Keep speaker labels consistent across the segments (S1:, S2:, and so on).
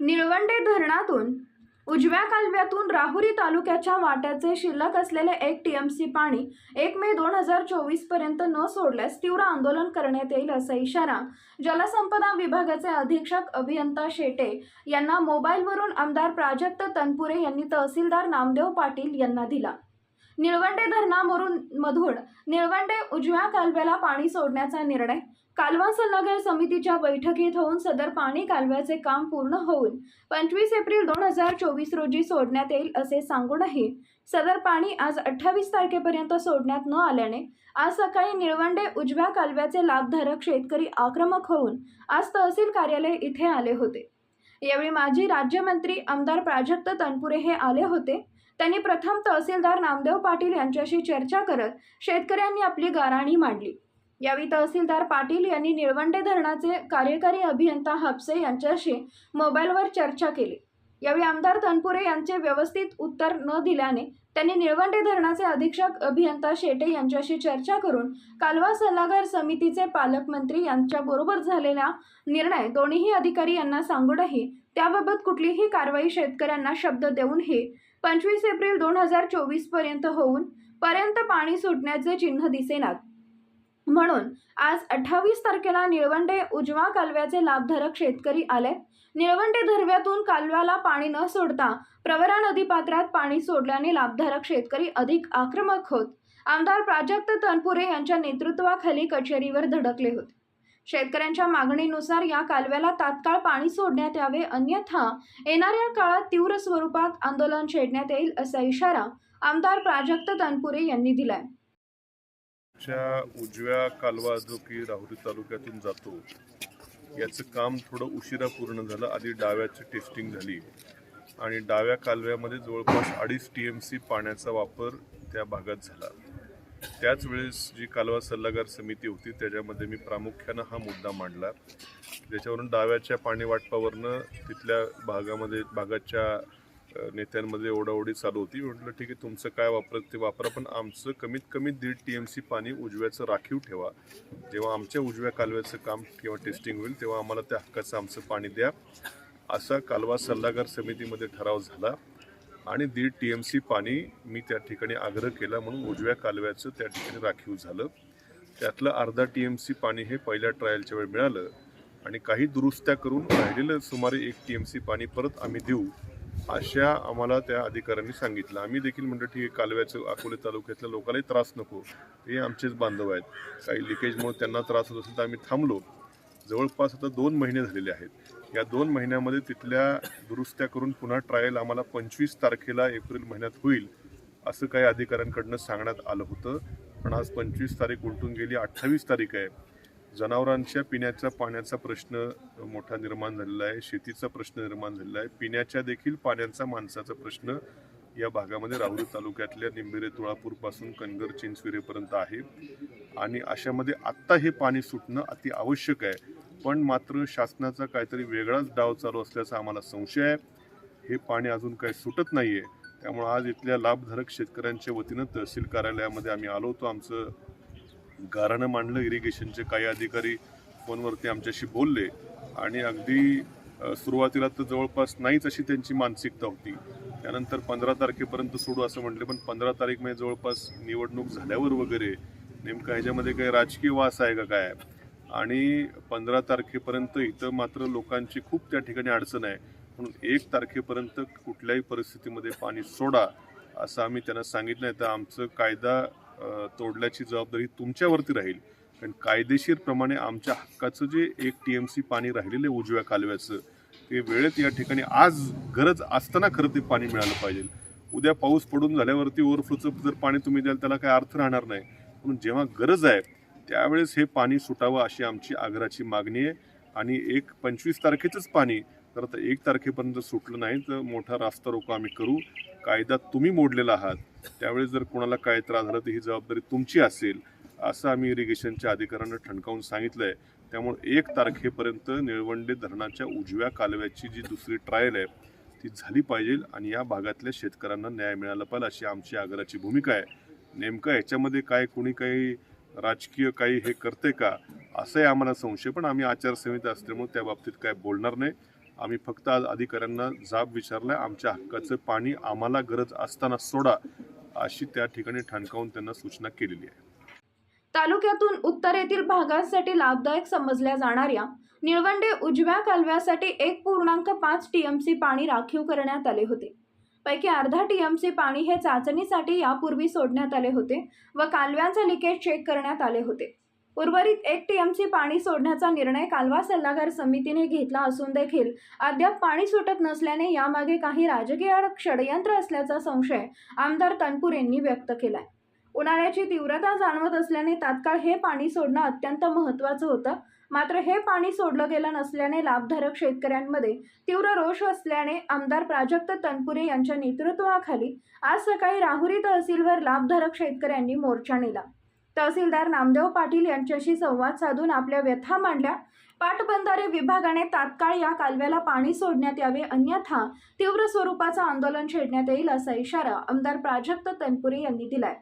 S1: निळवंडे धरणातून उजव्या कालव्यातून राहुरी तालुक्याच्या वाट्याचे शिल्लक असलेले एक टीएमसी पाणी एक मे दोन हजार चोवीसपर्यंत न सोडल्यास तीव्र आंदोलन करण्यात येईल असा इशारा जलसंपदा विभागाचे अधीक्षक अभियंता शेटे यांना मोबाईलवरून आमदार प्राजक्त तनपुरे यांनी तहसीलदार नामदेव पाटील यांना दिला. निळवंडे धरणावरून मधून निळवंडे उजव्या कालव्याला पाणी सोडण्याचा निर्णय. कालवा सल्लागार समितीच्या बैठकीत होऊन सदर पाणी कालव्याचे काम पूर्ण होऊन पंचवीस एप्रिल दोन हजार चोवीस रोजी सोडण्यात येईल असे सांगूनही सदर पाणी आज अठ्ठावीस तारखेपर्यंत सोडण्यात न आल्याने आज सकाळी निळवंडे उजव्या कालव्याचे लाभधारक शेतकरी आक्रमक होऊन आज तहसील कार्यालय इथे आले होते. यावेळी माजी राज्यमंत्री आमदार प्राजक्त तनपुरे हे आले होते. त्यांनी प्रथम तहसीलदार नामदेव पाटील यांच्याशी चर्चा करत शेतकऱ्यांनी आपली गाराणी मांडली. यावेळी तहसीलदार पाटील यांनी निळवंडे धरणाचे कार्यकारी अभियंता हापसे यांच्याशी मोबाईलवर चर्चा केली. यावेळी आमदार तनपुरे यांचे व्यवस्थित उत्तर न दिल्याने त्यांनी निळवंडे धरणाचे अधीक्षक अभियंता शेटे यांच्याशी चर्चा करून कालवा सल्लागार समितीचे पालकमंत्री यांच्याबरोबर झालेला निर्णय दोन्ही अधिकारी यांना सांगूनही त्याबाबत कुठलीही कारवाई शेतकऱ्यांना शब्द देऊनही पंचवीस एप्रिल दोन हजार चोवीसपर्यंत होऊन पर्यंत पाणी सुटण्याचे चिन्ह दिसेनात. म्हणून आज अठ्ठावीस तारखेला निळवंडे उजवा कालव्याचे लाभधारक शेतकरी आले. निळवंडे धरव्यातून कालव्याला पाणी न सोडता प्रवरा नदीपात्रात पाणी सोडल्याने लाभधारक शेतकरी अधिक आक्रमक होत. आमदार प्राजक्त तनपुरे यांच्या नेतृत्वाखाली कचेरीवर धडकले होते. शेतकऱ्यांच्या मागणीनुसार या कालव्याला तात्काळ पाणी सोडण्यात यावे अन्यथा येणाऱ्या काळात तीव्र स्वरूपात आंदोलन छेडण्यात येईल असा इशारा आमदार प्राजक्त तनपुरे यांनी दिलाय.
S2: उजव्या कालवा जो की राहुरी तालुक्यातून जातो याचं काम थोडं उशिरा पूर्ण झालं. आधी डाव्याची टेस्टिंग झाली आणि डाव्या कालव्यामध्ये जवळपास अडीच टी एम सी पाण्याचा वापर त्या भागात झाला. त्याच वेळेस जी कालवा सल्लागार समिती होती त्याच्यामध्ये मी प्रामुख्यानं हा मुद्दा मांडला. ज्याच्यावरून डाव्याच्या पाणी वाटपावरनं तिथल्या भागामध्ये भागाच्या नेत्यांमध्ये ओढाओढी चालू होती. म्हटलं ठीक आहे तुमचं काय वापरत ते वापरा पण आमचं कमीत कमी दीड टी एम सी पाणी उजव्याचं राखीव ठेवा. जेव्हा आमच्या उजव्या कालव्याचं काम किंवा टेस्टिंग होईल तेव्हा आम्हाला त्या हक्काचं आमचं पाणी द्या. असा कालवा सल्लागार समितीमध्ये ठराव झाला. आणि दीड टी एम सी पाणी मी त्या ठिकाणी आग्रह केला म्हणून उजव्या कालव्याचं त्या ठिकाणी राखीव झालं. त्यातलं अर्धा टी एम सी पाणी हे पहिल्या ट्रायलच्या वेळ मिळालं आणि काही दुरुस्त्या करून राहिलेलं सुमारे एक टी एम सी पाणी परत आम्ही देऊ अशा आम्हाला त्या अधिकाऱ्यांनी सांगितलं. आम्ही देखील म्हणतो ठीक आहे कालव्याचं अकोले तालुक्यातल्या लोकांनाही त्रास नको ते आमचेच बांधव आहेत. काही लिकेजमुळे त्यांना त्रास होत असेल तर आम्ही थांबलो. जवळपास आता दोन महिने झालेले आहेत. या दोन महिन्यामध्ये तिथल्या दुरुस्त्या करून पुन्हा ट्रायल आम्हाला पंचवीस तारखेला एप्रिल महिन्यात होईल असं काही अधिकाऱ्यांकडनं सांगण्यात आलं होतं. पण आज पंचवीस तारीख उलटून गेली अठ्ठावीस तारीख आहे. जनावरांच्या पिण्याच्या पाण्याचा प्रश्न मोठा निर्माण झालेला आहे शेतीचा प्रश्न निर्माण झालेला आहे. पिण्याच्या देखील पाण्याचा माणसाचा प्रश्न या भागामध्ये राहुरी तालुक्यातल्या निंबेरे तुळापूरपासून कनगर चिंचविरेपर्यंत आहे. आणि अशामध्ये आत्ता हे पाणी सुटणं अति आवश्यक आहे. पण मात्र शासनाचा काहीतरी वेगळाच डाव चालू असल्याचा आम्हाला संशय आहे. हे पाणी अजून काही सुटत नाही आहे त्यामुळं आज इथल्या लाभधारक शेतकऱ्यांच्या वतीनं तहसील कार्यालयामध्ये आम्ही आलो होतो. आमचं गारणं मांडलं. इरिगेशनचे काही अधिकारी फोनवरती आमच्याशी बोलले. आणि अगदी सुरुवातीला तर जवळपास नाहीच अशी त्यांची मानसिकता होती. त्यानंतर पंधरा तारखेपर्यंत सोडू असं म्हटले पण पंधरा तारीख म्हणजे जवळपास निवडणूक झाल्यावर वगैरे नेमकं ह्याच्यामध्ये काही राजकीय वास आहे का काय? आणि पंधरा तारखेपर्यंत इथं मात्र लोकांची खूप त्या ठिकाणी अडचण आहे. म्हणून एक तारखेपर्यंत कुठल्याही परिस्थितीमध्ये पाणी सोडा असं आम्ही त्यांना सांगितलं आहे तर आमचं कायदा तोडल्याची जबाबदारी तुमच्यावरती राहील. कारण कायदेशीरप्रमाणे आमच्या हक्काचं जे एक टी एम सी पाणी राहिलेलं आहे उजव्या कालव्याचं ते वेळेत या ठिकाणी आज गरज असताना खरं ते पाणी मिळालं पाहिजे. उद्या पाऊस पडून झाल्यावरती ओव्हरफ्लोचं जर पाणी तुम्ही द्याल त्याला काही अर्थ राहणार नाही. म्हणून जेव्हा गरज आहे त्यावेळेस हे पाणी सुटावं अशी आमची आग्रहाची मागणी आहे. आणि एक पंचवीस तारखेचंच पाणी तर आता एक तारखेपर्यंत सुटलं नाही तर मोठा रास्ता रोको आम्ही करू. कायदा तुम्ही मोडलेला आहात त्यावेळेस जर कोणाला काय त्रास झाला तर ही जबाबदारी तुमची असेल असं आम्ही इरिगेशनच्या अधिकाऱ्यांना ठणकावून सांगितलं आहे त्यामुळे एक तारखेपर्यंत निळवंडे धरणाच्या उजव्या कालव्याची जी दुसरी ट्रायल आहे ती झाली पाहिजे आणि या भागातल्या शेतकऱ्यांना न्याय मिळाला पाहिजे अशी आमची आग्रहाची भूमिका आहे. नेमकं याच्यामध्ये काय कोणी काही राजकीय काही हे करते का असंही आम्हाला संशय पण आम्ही आचारसंहिता असल्यामुळे त्या बाबतीत काय बोलणार नाही. आम्ही फक्त आज अधिकाऱ्यांना जाब विचारलाय आमच्या हक्काचं पाणी आम्हाला गरज असताना सोडा अशी त्या ठिकाणी ठणकावून त्यांना सूचना केलेली आहे.
S1: तालुक्यातून उत्तरेतील भागासाठी लाभदायक समजल्या जाणाऱ्या निळवंडे उजव्या कालव्यासाठी एक पूर्णांक पाच टीएमसी पाणी राखीव करण्यात आले होते. पैकी अर्धा टी एमचे पाणी हे चाचणीसाठी यापूर्वी सोडण्यात आले होते व कालव्यांचे लिकेज चेक करण्यात आले होते. उर्वरित एक टी एमची पाणी सोडण्याचा निर्णय कालवा सल्लागार समितीने घेतला असून देखील अद्याप पाणी सुटत नसल्याने यामागे काही राजकीय षडयंत्र असल्याचा संशय आमदार तनपूर यांनी व्यक्त केलाय. उन्हाळ्याची तीव्रता जाणवत असल्याने तात्काळ हे पाणी सोडणं अत्यंत महत्त्वाचं होतं. मात्र हे पाणी सोडलं गेलं नसल्याने लाभधारक शेतकऱ्यांमध्ये तीव्र रोष असल्याने आमदार प्राजक्त तनपुरे यांच्या नेतृत्वाखाली आज सकाळी राहुरी तहसीलवर लाभधारक शेतकऱ्यांनी मोर्चा नेला. तहसीलदार नामदेव पाटील यांच्याशी संवाद साधून आपल्या व्यथा मांडल्या. पाटबंधारे विभागाने तात्काळ या कालव्याला पाणी सोडण्यात यावे अन्यथा तीव्र स्वरूपाचं आंदोलन छेडण्यात येईल असा इशारा आमदार प्राजक्त तनपुरे यांनी दिलाय.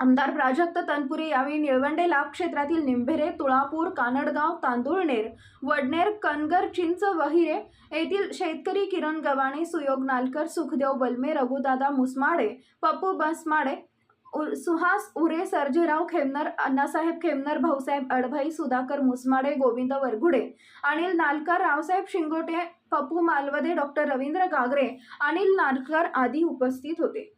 S1: आमदार प्राजक्त तनपुरे यावेळी निळवंडे लाभ क्षेत्रातील निंभेरे तुळापूर कानडगाव तांदुळनेर वडनेर कनगर चिंच वहिरे येथील शेतकरी किरण गवाणे सुयोग नालकर सुखदेव बलमे रघुदादा मुसमाडे पप्पू बसमाडे सुहास उरे सर्जेराव खेमनर अण्णासाहेब खेमनर भाऊसाहेब अडभाई सुधाकर मुसमाडे गोविंद वरघुडे अनिल नालकर रावसाहेब शिंगोटे पप्पू मालवदे डॉक्टर रवींद्र गागरे अनिल नालकर आदी उपस्थित होते.